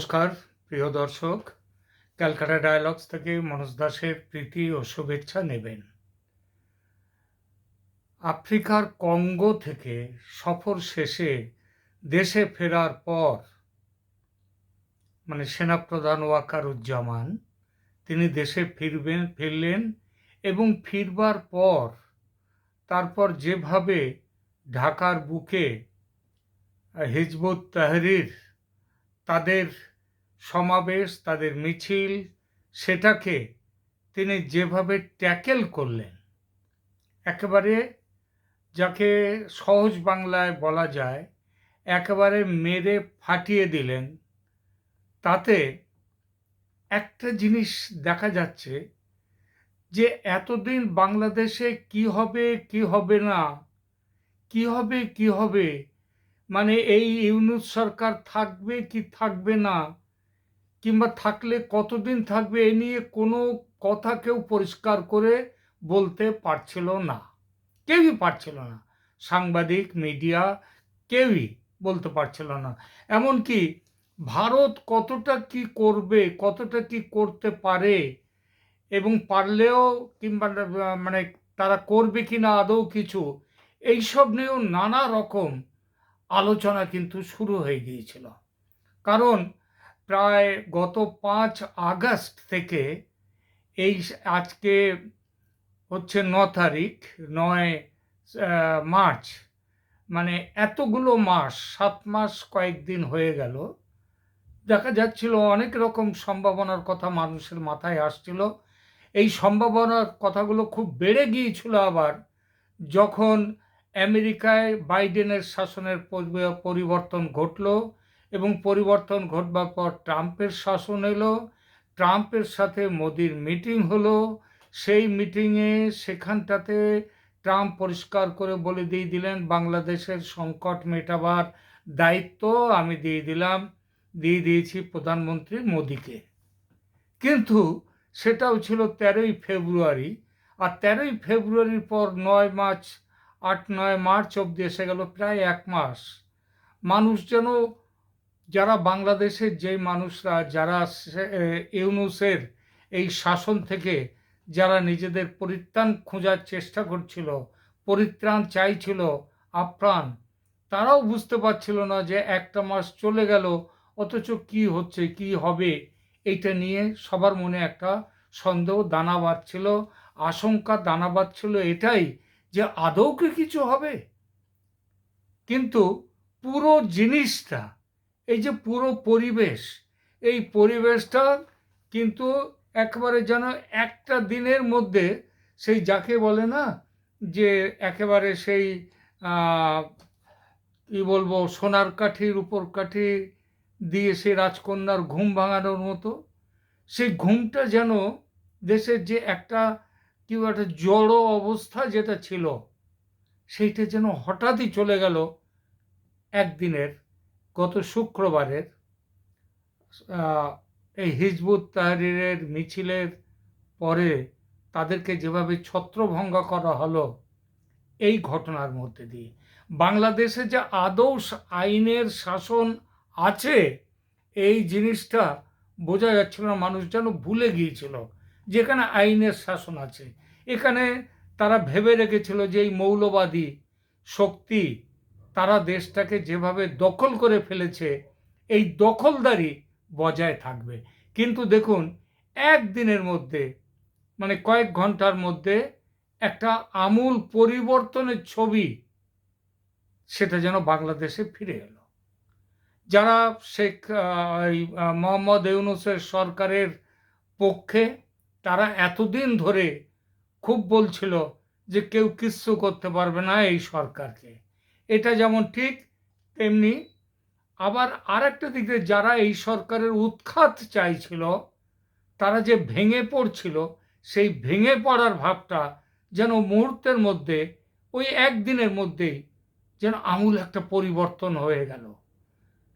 নমস্কার, প্রিয় দর্শক। ক্যালকাটা ডায়ালগস থেকে মনোজ দাসের প্রীতি ও শুভেচ্ছা নেবেন। আফ্রিকার কঙ্গো থেকে সফর শেষে দেশে ফেরার পর মানে সেনাপ্রধান ওয়াকারুজ্জামান, তিনি দেশে ফিরবেন, ফিরলেন এবং ফিরবার পর তারপর যেভাবে ঢাকার বুকে হিজবুত তাহরির তাদের সমাবেশ, তাদের মিছিল, সেটাকে তিনি যেভাবে ট্যাকেল করলেন, একেবারে যাকে সহজ বাংলায় বলা যায়, একেবারে মেরে ফাটিয়ে দিলেন। তাতে একটা জিনিস দেখা যাচ্ছে যে এতদিন বাংলাদেশে কি হবে কি হবে না, কি হবে কি হবে মানে এই ইউনুস সরকার থাকবে কি থাকবে না কিংবা থাকলে কতদিন থাকবে এ নিয়ে কোনো কথা কেউ পরিষ্কার করে বলতে পারছিল না। কেউই পারছিল না। সাংবাদিক, মিডিয়া কেউই বলতে পারছিল না। এমনকি ভারত কতটা কি করবে, কতটা কি করতে পারে এবং পারলেও কিংবা মানে তারা করবে কি না আদৌ কিছু, এইসব নিয়েও নানা রকম আলোচনা কিন্তু শুরু হয়ে গিয়েছিল। কারণ প্রায় গত পাঁচ আগস্ট থেকে এই আজকে হচ্ছে ন তারিখ, নয় মার্চ মানে এতগুলো মাস, সাত মাস কয়েকদিন হয়ে গেল। দেখা যাচ্ছিল অনেক রকম সম্ভাবনার কথা মানুষের মাথায় আসছিল। এই সম্ভাবনার কথাগুলো খুব বেড়ে গিয়েছিল আবার যখন আমেরিকায় বাইডেনের শাসনের পরিবর্তন ঘটল। এবং পরিবর্তন ঘটবার পর ট্রাম্পের শাসন এলো। ট্রাম্পের সাথে মোদির মিটিং হলো। সেই মিটিংয়ে সেখানটাতে ট্রাম্প পরিষ্কার করে বলে দিয়ে দিলেন, বাংলাদেশের সংকট মেটাবার দায়িত্ব আমি দিয়ে দিলাম, দিয়ে দিয়েছি প্রধানমন্ত্রী মোদিকে। কিন্তু সেটাও ছিল তেরোই ফেব্রুয়ারি। আর তেরোই ফেব্রুয়ারির পর নয় মার্চ, আট, নয় মার্চ অবধি এসে গেল প্রায় এক মাস। মানুষ যেন যারা বাংলাদেশের যেই মানুষরা, যারা ইউনুসের এই শাসন থেকে যারা নিজেদের পরিত্রাণ খোঁজার চেষ্টা করছিল, পরিত্রাণ চাইছিল, আপ্রাণ, তারাও বুঝতে পারছিল না যে একটা মাস চলে গেল, অথচ কি হচ্ছে, কি হবে, এইটা নিয়ে সবার মনে একটা সন্দেহ, দানা বাঁধছিল, আশঙ্কা, দানা বাঁধছিল এটাই যে আদৌ কি কিছু হবে। কিন্তু পুরো জিনিসটা এই যে পুরো পরিবেশ, এই পরিবেশটা কিন্তু একবারে যেন একটা দিনের মধ্যে সেই যাকে বলে না, যে একেবারে সেই কী বলব, সোনার কাঠির উপর কাঠি দিয়ে সেই রাজকন্যার ঘুম ভাঙানোর মতো, সেই ঘুমটা যেন দেশের যে একটা, কি একটা জড়ো অবস্থা যেটা ছিল, সেইটা যেন হঠাৎই চলে গেল একদিনের গত শুক্রবারের এই হিজবুত তাহরিরের মিছিলের পরে তাদেরকে যেভাবে ছত্রভঙ্গ করা হলো, এই ঘটনার মধ্যে দিয়ে। বাংলাদেশে যে আদৌ আইনের শাসন আছে, এই জিনিসটা বোঝা যাচ্ছিল না, মানুষ যেন ভুলে গিয়েছিল যেখানে আইনের শাসন আছে। এখানে তারা ভেবে রেখেছিল যে এই মৌলবাদী শক্তি তারা দেশটাকে যেভাবে দখল করে ফেলেছে, এই দখলদারি বজায় থাকবে। কিন্তু দেখুন, একদিনের মধ্যে মানে কয়েক ঘণ্টার মধ্যে একটা আমূল পরিবর্তনের ছবি সেটা যেন বাংলাদেশে ফিরে এলো। যারা শেখ মোহাম্মদ ইউনুসের সরকারের পক্ষে, তারা এতদিন ধরে খুব বলছিল যে কেউ কিচ্ছু করতে পারবে না এই সরকারকে। এটা যেমন ঠিক, তেমনি আবার আর একটা দিকে যারা এই সরকারের উৎখাত চাইছিল, তারা যে ভেঙে পড়ছিল, সেই ভেঙে পড়ার ভাবটা যেন মুহূর্তের মধ্যে, ওই একদিনের মধ্যেই যেন আমূল একটা পরিবর্তন হয়ে গেল।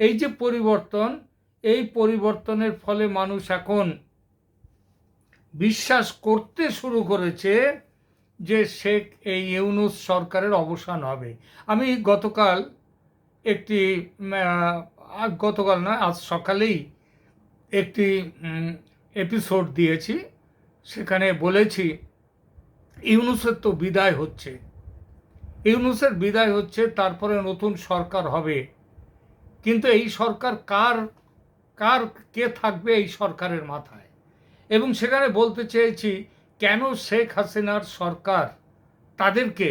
এই যে পরিবর্তন, এই পরিবর্তনের ফলে মানুষ এখন বিশ্বাস করতে শুরু করেছে যে শেখ এই ইউনুস সরকারের অবসান হবে। আমি গতকাল একটি গতকাল নয় আজ সকালেই একটি এপিসোড দিয়েছি। সেখানে বলেছি, ইউনুসের তো বিদায় হচ্ছে। ইউনুসের বিদায় হচ্ছে, তারপরে নতুন সরকার হবে। কিন্তু এই সরকার কার কার, কে থাকবে এই সরকারের মাথায়? এবং সেখানে বলতে চেয়েছি কেন শেখ হাসিনার সরকার তাদেরকে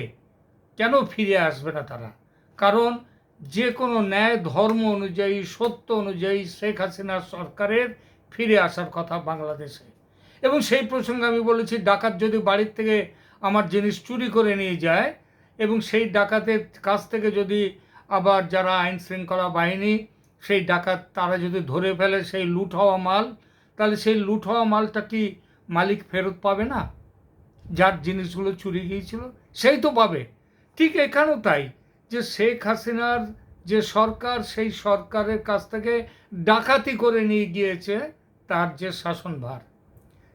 কেন ফিরে আসবে না তারা? কারণ যে কোনো ন্যায় ধর্ম অনুযায়ী, সত্য অনুযায়ী শেখ হাসিনার সরকারের ফিরে আসার কথা বাংলাদেশে। এবং সেই প্রসঙ্গে আমি বলেছি, ডাকাত যদি বাড়ির থেকে আমার জিনিস চুরি করে নিয়ে যায় এবং সেই ডাকাতের কাছ থেকে যদি আবার যারা আইন শৃঙ্খলা বাহিনী, সেই ডাকাত তারা যদি ধরে ফেলে সেই লুট হওয়া মাল, তাহলে সেই লুট হওয়া মালটা কি মালিক ফেরত পাবে না, যার জিনিসগুলো চুরি গিয়েছিল সেই তো পাবে। ঠিক এখানেও তাই যে শেখ হাসিনার যে সরকার, সেই সরকারের কাছ থেকে ডাকাতি করে নিয়ে গিয়েছে তার যে শাসনভার।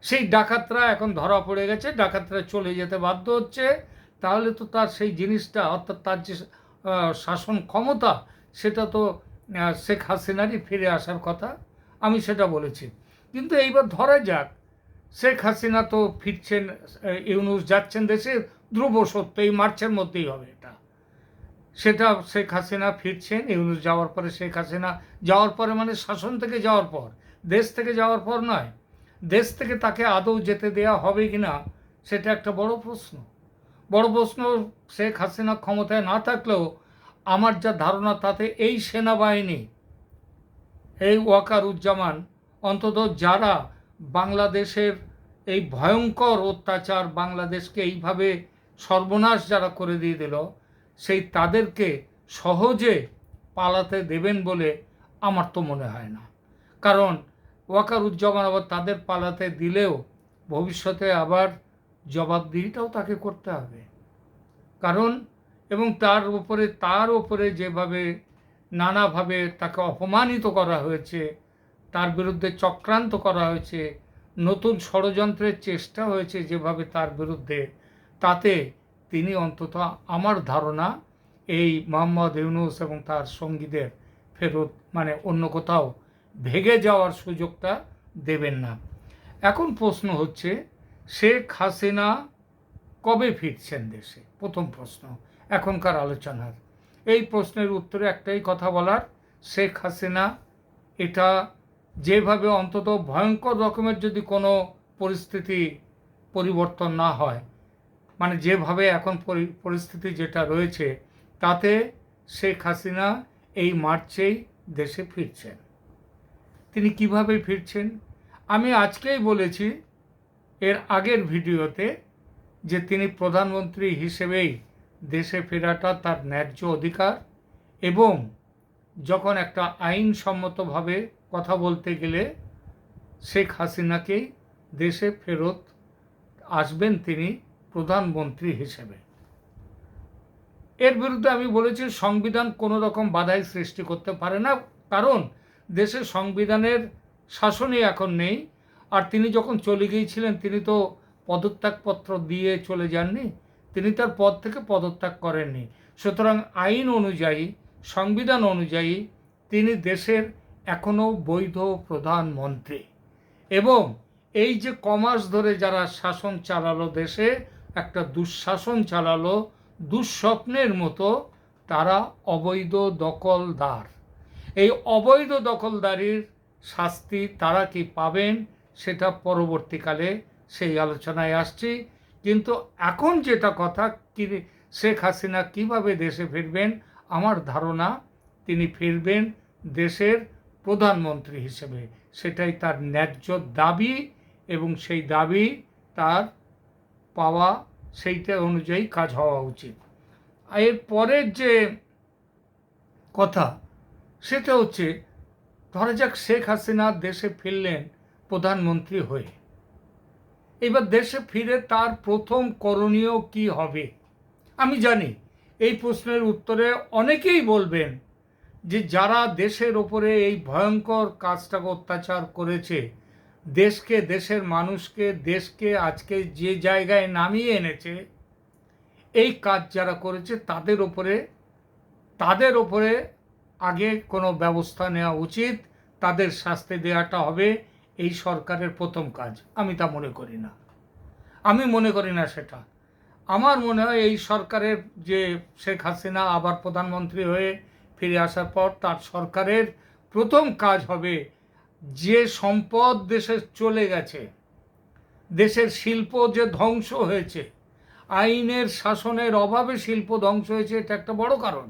সেই ডাকাতরা এখন ধরা পড়ে গেছে, ডাকাতরা চলে যেতে বাধ্য হচ্ছে। তাহলে তো তার সেই জিনিসটা, অর্থাৎ তার যে শাসন ক্ষমতা, সেটা তো শেখ হাসিনারই ফিরে আসার কথা। আমি সেটা বলেছি। কিন্তু এইবার ধরা যাক শেখ হাসিনা তো ফিরছেন ইউনুস যাচ্ছেন দেশে, ধ্রুব সত্য এই মার্চের মধ্যেই হবে এটা। সেটা শেখ হাসিনা ফিরছেন, ইউনুস যাওয়ার পরে শেখ হাসিনা যাওয়ার পরে মানে শাসন থেকে যাওয়ার পর, দেশ থেকে যাওয়ার পর নয়, দেশ থেকে তাকে আদৌ যেতে দেয়া হবে কি না, সেটা একটা বড় প্রশ্ন। বড় প্রশ্ন, শেখ হাসিনা ক্ষমতায় না থাকলেও আমার যা ধারণা তাতে এই সেনাবাহিনী, এই ওয়াকারুজ্জামান, অন্তত যারা বাংলাদেশের এই ভয়ঙ্কর অত্যাচার বাংলাদেশকে এইভাবে সর্বনাশ যারা করে দিয়ে দিল, সেই তাদেরকে সহজে পালাতে দেবেন বলে আমার তো মনে হয় না। কারণ ওয়াকারুজ্জামান আবার তাদের পালাতে দিলেও ভবিষ্যতে আবার জবাবদিহিটাও তাকে করতে হবে। কারণ এবং তার উপরে তার উপরে যেভাবে নানাভাবে তাকে অপমানিত করা হয়েছে তার বিরুদ্ধে চক্রান্ত করা হয়েছে, নতুন ষড়যন্ত্রের চেষ্টা হয়েছে যেভাবে তার বিরুদ্ধে, তাতে তিনি অন্তত আমার ধারণা এই মোহাম্মদ ইউনুস এবং তার সঙ্গীদের ফেরত মানে অন্য কোথাও ভেগে যাওয়ার সুযোগটা দেবেন না। এখন প্রশ্ন হচ্ছে, শেখ হাসিনা কবে ফিরছেন দেশে? প্রথম প্রশ্ন, এখনকার আলোচনার এই প্রশ্নের উত্তরে একটাই কথা বলার, শেখ হাসিনা এটা যেভাবে অন্তত ভয়ঙ্কর রকমের যদি কোনো পরিস্থিতি পরিবর্তন না হয় মানে যেভাবে এখন পরিস্থিতি যেটা রয়েছে, তাতে শেখ হাসিনা এই মার্চেই দেশে ফিরছেন। তিনি কীভাবে ফিরছেন? আমি আজকেই বলেছি এর আগের ভিডিওতে যে তিনি প্রধানমন্ত্রী হিসেবেই দেশে ফেরাটা তার ন্যায্য অধিকার এবং যখন একটা আইনসম্মতভাবে কথা বলতে গেলে শেখ হাসিনাকেই দেশে ফেরত আসবেন তিনি প্রধানমন্ত্রী হিসেবে। এর বিরুদ্ধে আমি বলেছি, সংবিধান কোনো রকম বাধাই সৃষ্টি করতে পারে না, কারণ দেশের সংবিধানের শাসনই এখন নেই। আর তিনি যখন চলে গিয়েছিলেন, তিনি তো পদত্যাগপত্র দিয়ে চলে যাননি, তিনি তার পদ থেকে পদত্যাগ করেননি। সুতরাং আইন অনুযায়ী, সংবিধান অনুযায়ী তিনি দেশের এখনও বৈধ প্রধানমন্ত্রী এবং এই যে কমাস ধরে যারা শাসন চালালো দেশে, একটা দুঃশাসন চালালো, দুঃস্বপ্নের মতো, তারা অবৈধ দখলদার। এই অবৈধ দখলদারির শাস্তি তারা কি পাবেন, সেটা পরবর্তীকালে সেই আলোচনায় আসছি। কিন্তু এখন যেটা কথা, কি শেখ হাসিনা কীভাবে দেশে ফিরবেন, আমার ধারণা তিনি ফিরবেন দেশের প্রধানমন্ত্রী হিসেবে, সেটাই তার ন্যায্য দাবি এবং সেই দাবি তার পাওয়া, সেইটা অনুযায়ী কাজ হওয়া উচিত। এর পরের যে কথা, সেটা হচ্ছে, ধরা যাক শেখ হাসিনা দেশে ফিরলেন প্রধানমন্ত্রী হয়ে। এবার দেশে ফিরে তার প্রথম করণীয় কি হবে? আমি জানি, এই প্রশ্নের উত্তরে অনেকেই বলবেন যে যারা দেশের ওপরে এই ভয়ঙ্কর কাজটাকে অত্যাচার করেছে, দেশকে, দেশের মানুষকে, দেশকে আজকে যে জায়গায় নামিয়ে এনেছে, এই কাজ যারা করেছে তাদের ওপরে তাদের ওপরে আগে কোনো ব্যবস্থা নেওয়া উচিত, তাদের শাস্তি দেওয়াটা হবে, এই সরকারের প্রথম কাজ। আমি তা মনে করি না। আমি মনে করি না সেটা। আমার মনে হয় এই সরকারের যে শেখ হাসিনা আবার প্রধানমন্ত্রী হয়ে ফিরে আসার পর তার সরকারের প্রথম কাজ হবে যে সম্পদ দেশে চলে গেছে, দেশের শিল্প যে ধ্বংস হয়েছে, আইনের শাসনের অভাবে শিল্প ধ্বংস হয়েছে, এটা একটা বড় কারণ।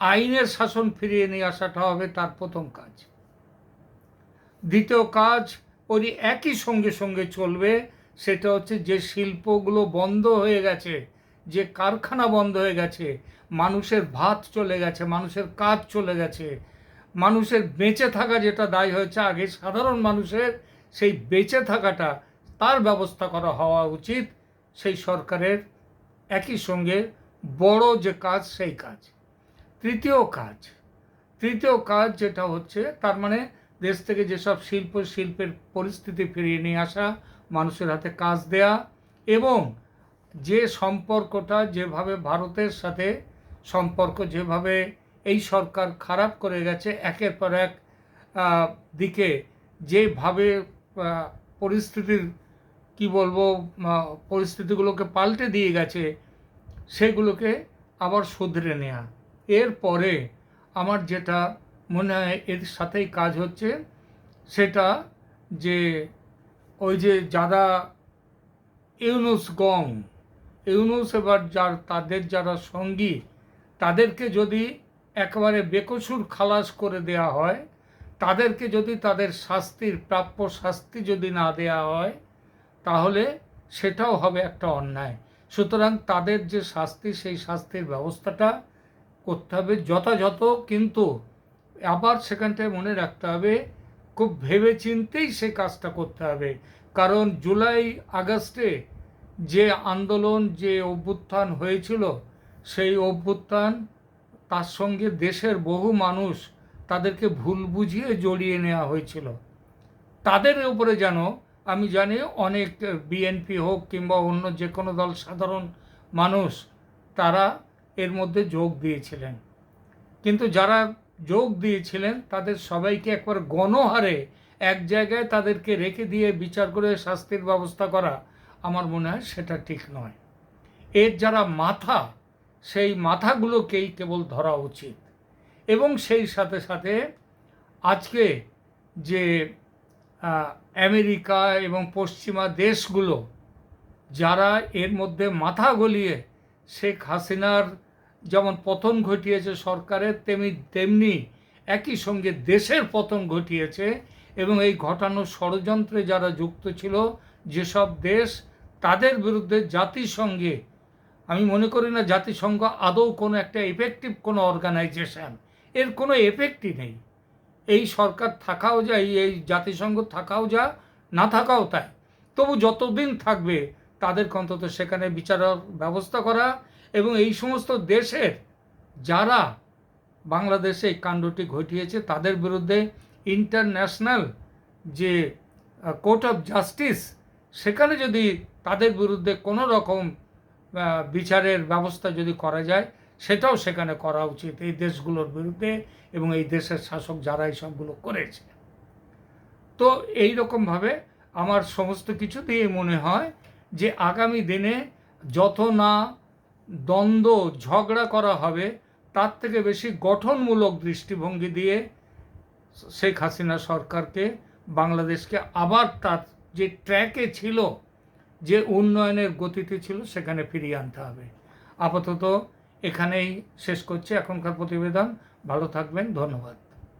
আইনের শাসন ফিরিয়ে নিয়ে আসাটা হবে তার প্রথম কাজ। দ্বিতীয় কাজ ওই একই সঙ্গে সঙ্গে চলবে, সেটা হচ্ছে যে শিল্পগুলো বন্ধ হয়ে গেছে যে কারখানা বন্ধ হয়ে গেছে, মানুষের ভাত চলে গেছে, মানুষের কাজ চলে গেছে, মানুষের বেঁচে থাকা যেটা দায় হয়েছে, আগে সাধারণ মানুষের সেই বেঁচে থাকাটা তার ব্যবস্থা করা হওয়া উচিত। সেই সরকারের একই সঙ্গে বড় যে কাজ, সেই কাজ। তৃতীয় কাজ তৃতীয় কাজ যেটা হচ্ছে, তার মানে দেশ থেকে যেসব শিল্প, শিল্পের পরিস্থিতি ফিরিয়ে নিয়ে আসা, মানুষের হাতে কাজ দেয়া এবং যে সম্পর্কটা যেভাবে ভারতের সাথে সম্পর্ক, যেভাবে এই সরকার খারাপ করে গেছে, একের পর এক দিকে যেভাবে পরিস্থিতির, কি বলব পরিস্থিতিগুলোকে পাল্টে দিয়ে গেছে, সেগুলোকে আবার শুধরে নেওয়া এরপরে আমার যেটা মনে হয় এর সাথেই কাজ হচ্ছে, সেটা যে ওই যে যারা ইউনুস গং ইউনুস এবার যার, তাদের যারা সঙ্গী, তাদেরকে যদি একেবারে বেকসুর খালাস করে দেয়া হয়, তাদেরকে যদি তাদের শাস্তির প্রাপ্য শাস্তি যদি না দেয়া হয়, তাহলে সেটাও হবে একটা অন্যায়। সুতরাং তাদের যে শাস্তি, সেই শাস্তির ব্যবস্থাটা করতে হবে যথাযথ, কিন্তু আবার সেখানটায় মনে রাখতে হবে, খুব ভেবে চিন্তেই সে কাজটা করতে হবে। কারণ জুলাই আগস্টে যে আন্দোলন, যে অভ্যুত্থান হয়েছিল, সেই অভ্যুত্থান তার সঙ্গে দেশের বহু মানুষ তাদেরকে ভুল বুঝিয়ে জড়িয়ে নেওয়া হয়েছিল। তাদের উপরে যেন আমি জানি অনেক বিএনপি হোক কিংবা অন্য যে কোনো দল, সাধারণ মানুষ, তারা এর মধ্যে যোগ দিয়েছিলেন। কিন্তু যারা যোগ দিয়েছিলেন, তাদের সবাইকে একবার গণহারে এক জায়গায় তাদেরকে রেখে দিয়ে বিচার করে শাস্তির ব্যবস্থা করা আমার মনে হয় সেটা ঠিক নয়। এর যারা মাথা, সেই মাথাগুলোকেই কেবল ধরা উচিত। এবং সেই সাথে সাথে আজকে যে আমেরিকা এবং পশ্চিমা দেশগুলো, যারা এর মধ্যে মাথা গলিয়ে শেখ হাসিনার যেমন পতন ঘটিয়েছে সরকারের, তেমনি তেমনি একই সঙ্গে দেশের পতন ঘটিয়েছে এবং এই ঘটানো ষড়যন্ত্রে যারা যুক্ত ছিল, যেসব দেশ তাদের বিরুদ্ধে জাতিসংঘে, আমি মনে করি না জাতিসংঘ আদৌ কোনো একটা এফেক্টিভ কোনো অর্গানাইজেশান এর কোনো এফেক্টই নেই। এই সরকার থাকাও যায়, এই জাতিসংঘ থাকাও যা না থাকাও তাই। তবু যতদিন থাকবে, তাদেরকে অন্তত সেখানে বিচারের ব্যবস্থা করা এবং এই সমস্ত দেশের যারা বাংলাদেশে এই কাণ্ডটি ঘটিয়েছে, তাদের বিরুদ্ধে ইন্টারন্যাশনাল যে কোর্ট অফ জাস্টিস সেখানে যদি তাদের বিরুদ্ধে কোনো রকম বিচারের ব্যবস্থা যদি করা যায়, সেটাও সেখানে করা উচিত এই দেশগুলোর বিরুদ্ধে এবং এই দেশের শাসক যারা সবগুলো করেছে। তো এই রকমভাবে আমার সমস্ত কিছু দিয়ে মনে হয় যে আগামী দিনে যত না দ্বন্দ্ব, ঝগড়া করা হবে, তার থেকে বেশি গঠনমূলক দৃষ্টিভঙ্গি দিয়ে শেখ হাসিনা সরকারকে, বাংলাদেশকে আবার তার যে ট্র্যাকে ছিল, যে উন্নয়নের গতিতে ছিল, সেখানে ফিরিয়ে আনতে হবে। আপাতত এখানেই শেষ করছি এখনকার প্রতিবেদন। ভালো থাকবেন। ধন্যবাদ।